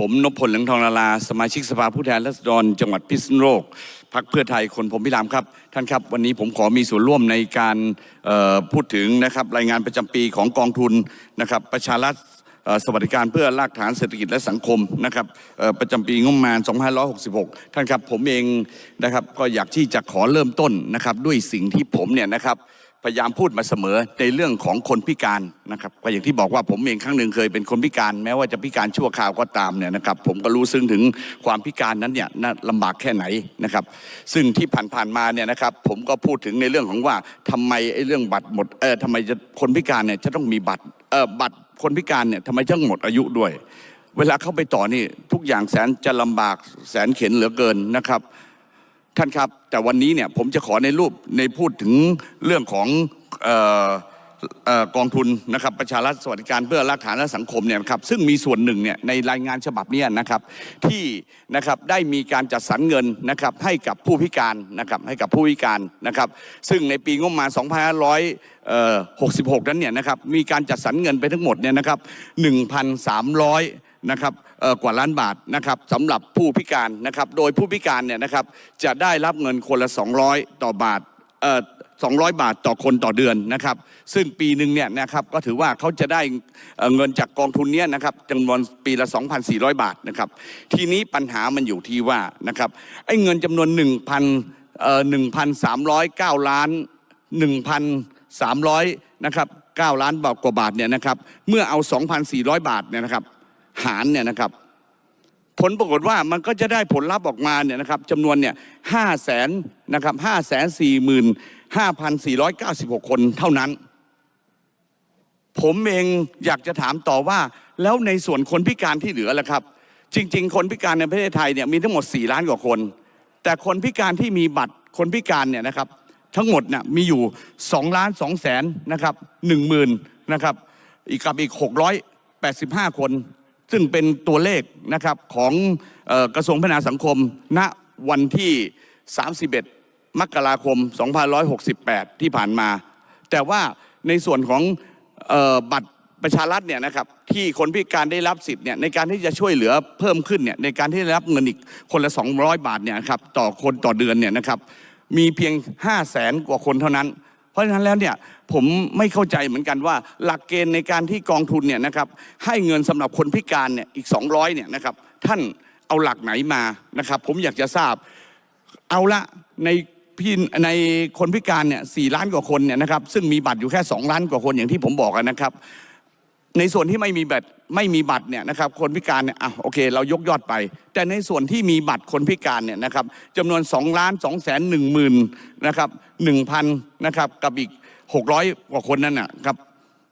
ผมนพพลเหลืองทองนาราสมาชิกสภาผู้แทนราษฎรจังหวัดพิษณุโลกพักเพื่อไทยคนผมพิรามครับ ท่านครับ วันนี้ผมขอมีส่วนร่วมในการพูดถึงนะครับรายงานประจำปีของกองทุนนะครับประชารัฐสวัสดิการเพื่อรากฐานเศรษฐกิจและสังคมนะครับประจำปีงบประมาณ 2566 ท่านครับผมเองนะครับก็อยากที่จะขอเริ่มต้นนะครับด้วยสิ่งที่ผมเนี่ยนะครับ พยายามพูดมาเสมอในเรื่องของคนพิการนะครับก็อย่างที่บอกว่าผมเองครั้งหนึ่งเคยเป็นคนพิการแม้ว่าจะพิการชั่วคราวก็ตามเนี่ยนะครับ ผมก็รู้ซึ้งถึงความพิการนั้นเนี่ยน่าลำบากแค่ไหนนะครับ ซึ่งที่ผ่านๆมาเนี่ยนะครับ ผมก็พูดถึงในเรื่องของว่าทำไมไอ้เรื่องบัตรหมดเออทำไมจะคนพิการเนี่ยจะต้องมีบัตรเออบัตรคนพิการเนี่ยทำไมต้องหมดอายุด้วย เวลาเข้าไปต่อนี่ทุกอย่างแสนจะลำบากแสนเข็นเหลือเกินนะครับ ท่านครับ แต่วันนี้เนี่ยผมจะขอในรูปในพูดถึงเรื่องของออกองทุนนะครับประชารัฐสวัสดิการเพื่อรากฐานและสังคมเนี่ยครับซึ่งมีส่วนหนึ่งเนี่ยในรายงานฉบับนี้นะครับที่นะครับได้มีการจัดสรรเงินนะครับให้กับผู้พิการนะครับให้กับผู้พิการนะครับซึ่งในปีงบประมาณ 2566 นั้นเนี่ยนะครับมีการจัดสรรเงินไปทั้งหมดเนี่ยนะครับ1,300 นะครับกว่าล้านบาทนะครับสำหรับผู้พิการนะครับ โดยผู้พิการเนี่ยนะครับจะได้รับเงินคนละ 200 ต่อบาทเอ่อ200 บาทต่อคนต่อเดือนนะครับ ซึ่งปีหนึ่งเนี่ยนะครับก็ถือว่าเขาจะได้เอ่อเงินจากกองทุนเนี้ยนะครับจำนวนปีละ 2,400 บาทนะครับ ทีนี้ปัญหามันอยู่ที่ว่านะครับไอ้เงินจำนวน 1,000เอ่อ1,309 ล้าน 1,300นะครับ9ล้านบาทกว่าบาทเนี่ยนะครับเมื่อเอา 2,400 บาทเนี่ยนะครับ หารเนี่ยนะครับ ผลปรากฏว่ามันก็จะได้ผลลัพธ์ออกมาเนี่ยนะครับจำนวนเนี่ยห้าแสนนะครับห้าแสนสี่หมื่นห้าพันสี่ร้อยเก้าสิบหกคนเท่านั้น ผมเองอยากจะถามต่อว่า แล้วในส่วนคนพิการที่เหลือล่ะครับ จริง ๆ คนพิการในประเทศไทยเนี่ยมีทั้งหมด 4 ล้านกว่าคน แต่คนพิการที่มีบัตรคนพิการเนี่ยนะครับทั้งหมดน่ะมีอยู่2ล้าน2แสนนะครับ1หมื่นนะครับอีกกับอีก 685 คน ซึ่งเป็นตัวเลขนะครับของออกระทรวงพัฒนาสังคม ณวันที่ 31 มกราคม 2568 ที่ผ่านมา แต่ว่าในส่วนของออบัตรประชารัฐเนี่ยนะครับที่คนพิการได้รับสิทธิ์เนี่ยในการที่จะช่วยเหลือเพิ่มขึ้นเนี่ยในการที่ได้รับเงินอีกคนละ 200 บาทเนี่ยครับต่อคนต่อเดือนเนี่ยนะครับมีเพียง 5 0 0แสนกว่าคนเท่านั้น เพราะฉะนั้นแล้วเนี่ยผมไม่เข้าใจเหมือนกันว่า หลักเกณฑ์ในการที่กองทุนเนี่ยนะครับให้เงินสำหรับคนพิการเนี่ยอีก 200เนี่ยนะครับท่านเอาหลักไหนมานะครับ ผมอยากจะทราบเอาละในพี่ในคนพิการเนี่ยสี่ล้านกว่าคนเนี่ยนะครับซึ่งมีบัตรอยู่แค่ 2 ล้านกว่าคนอย่างที่ผมบอกนะครับ ในส่วนที่ไม่มีบัตร ไม่มีบัตรเนี่ยนะครับคนพิการเนี่ยอะโอเค เรายกยอดไป แต่ในส่วนที่มีบัตรคนพิการเนี่ยนะครับจำนวน2ล้าน2แสน1หมื่นนะครับ1,000นะครับกับอีก 600 กว่าคนนั่นนะครับ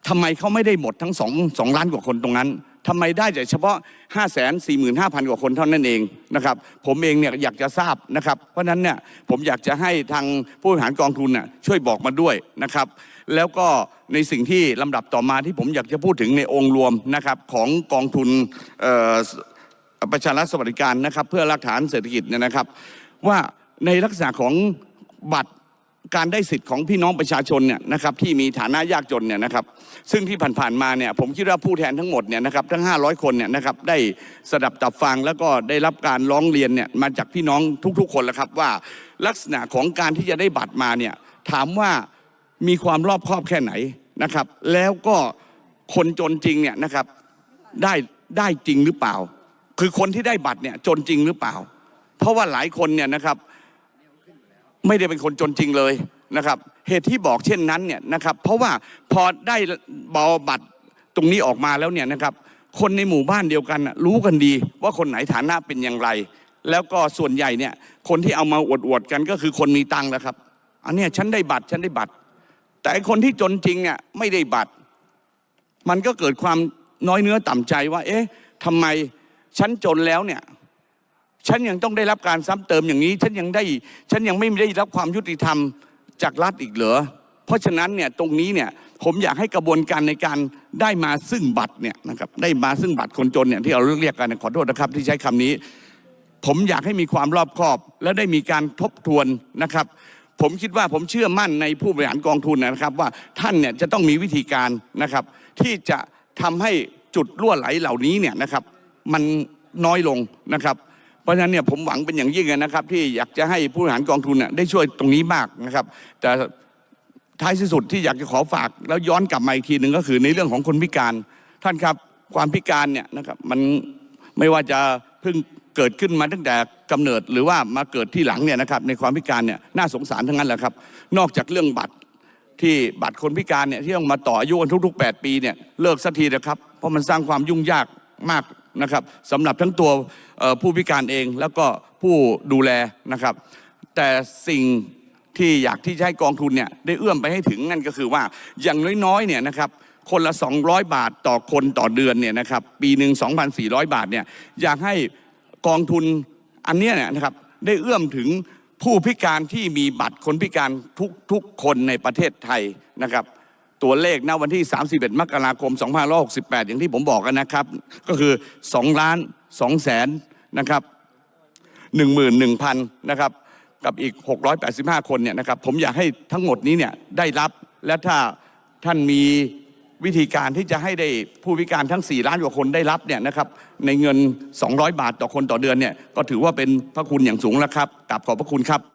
ทำไมเขาไม่ได้หมดทั้ง2 2ล้านกว่าคนตรงนั้นทำไมได้แต่เฉพาะ 5 4 5 0 0 0 กว่าคนเท่านั้นเองนะครับผมเองเนี่ยอยากจะทราบนะครับ เพราะฉะนั้นเนี่ยผมอยากจะให้ทางผู้บริหารกองทุนน่ะช่วยบอกมาด้วยนะครับ แล้วก็ในสิ่งที่ลำดับต่อมาที่ผมอยากจะพูดถึงในองค์รวมนะครับของกองทุนประชารัฐสวัสดิการนะครับ เพื่อรากฐานเศรษฐกิจเนี่ยนะครับ ว่าในลักษณะของบัตรการได้สิทธิ์ของพี่น้องประชาชนเนี่ยนะครับที่มีฐานะยากจนเนี่ยนะครับ ซึ่งที่ผ่านๆมาเนี่ยผมคิดว่าผู้แทนทั้งหมดเนี่ยนะครับทั้ง 500 คนเนี่ยนะครับได้สดับตับฟังแล้วก็ได้รับการร้องเรียนเนี่ยมาจากพี่น้องทุกๆ คนแล้วครับว่าลักษณะของการที่จะได้บัตรมาเนี่ยถามว่า มีความรอบครอบแค่ไหนนะครับ แล้วก็คนจนจริงเนี่ยนะครับได้ได้จริงหรือเปล่า คือคนที่ได้บัตรเนี่ยจนจริงหรือเปล่า เพราะว่าหลายคนเนี่ยนะครับ ไม่ได้เป็นคนจนจริงเลยนะครับ เหตุที่บอกเช่นนั้นเนี่ยนะครับ เพราะว่าพอได้บอบัตรตรงนี้ออกมาแล้วเนี่ยนะครับ คนในหมู่บ้านเดียวกันรู้กันดีว่าคนไหนฐานะเป็นอย่างไร แล้วก็ส่วนใหญ่เนี่ย คนที่เอามาอวดๆกันก็คือคนมีตังค์แหละครับ อันนี้ฉันได้บัตรฉันได้บัตร แต่คนที่จนจริงเนี่ยไม่ได้บัตร มันก็เกิดความน้อยเนื้อต่ำใจว่า เอ๊ะทำไมฉันจนแล้วเนี่ย ฉันยังต้องได้รับการซ้ำเติมอย่างนี้ ฉันยังได้ ฉันยังไม่ได้รับความยุติธรรมจากรัฐอีกเหรอ เพราะฉะนั้นเนี่ยตรงนี้เนี่ยผมอยากให้กระบวนการในการได้มาซึ่งบัตรเนี่ยนะครับได้มาซึ่งบัตรคนจนเนี่ยที่เราเรียกกันขอโทษนะครับ ที่ใช้คำนี้ ผมอยากให้มีความรอบคอบ และได้มีการทบทวนนะครับ ผมคิดว่าผมเชื่อมั่นในผู้บริหารกองทุนนะครับว่าท่านเนี่ยจะต้องมีวิธีการนะครับที่จะทำให้จุดรั่วไหลเหล่านี้เนี่ยนะครับมันน้อยลงนะครับ เพราะฉะนั้นเนี่ยผมหวังเป็นอย่างยิ่งนะครับ ที่อยากจะให้ผู้บริหารกองทุนน่ะได้ช่วยตรงนี้มากนะครับ แต่ท้ายที่สุดที่อยากจะขอฝากแล้วย้อนกลับมาอีกทีหนึ่งก็คือในเรื่องของคนพิการท่านครับความพิการเนี่ยนะครับมันไม่ว่าจะเพิ่ง เกิดขึ้นมาตั้งแต่กำเนิดหรือว่ามาเกิดที่หลังเนี่ยนะครับในความพิการเนี่ยน่าสงสารทั้งนั้นแหละครับ นอกจากเรื่องบัตรที่บัตรคนพิการเนี่ยที่ต้องมาต่ออายุกันทุก ๆ 8 ปีเนี่ยเลิกสักทีนะครับ เพราะมันสร้างความยุ่งยากมากนะครับสำหรับทั้งตัวผู้พิการเองแล้วก็ผู้ดูแลนะครับ แต่สิ่งที่อยากที่จะให้กองทุนเนี่ยได้เอื้อมไปให้ถึงนั่นก็คือว่าอย่างน้อยๆเนี่ยนะครับคนละ 200 บาทต่อคนต่อเดือนเนี่ยนะครับปีหนึ่ง2,400 บาทเนี่ยอยากให้ กองทุนอันนี้เนี่ยนะครับได้เอื้อมถึงผู้พิการที่มีบัตรคนพิการทุกทุกคนในประเทศไทยนะครับ ตัวเลขณวันที่ 31 มกราคม 2568 อย่างที่ผมบอกกันนะครับ ก็คือ2ล้าน2แสนนะครับ11,000นะครับกับอีก 685 คนเนี่ยนะครับผมอยากให้ทั้งหมดนี้เนี่ยได้รับและถ้าท่านมี วิธีการที่จะให้ได้ผู้พิการทั้ง 4 ล้านกว่าคนได้รับเนี่ยนะครับในเงิน 200 บาทต่อคนต่อเดือนเนี่ยก็ถือว่าเป็นพระคุณอย่างสูงแล้วครับกลับขอบพระคุณครับ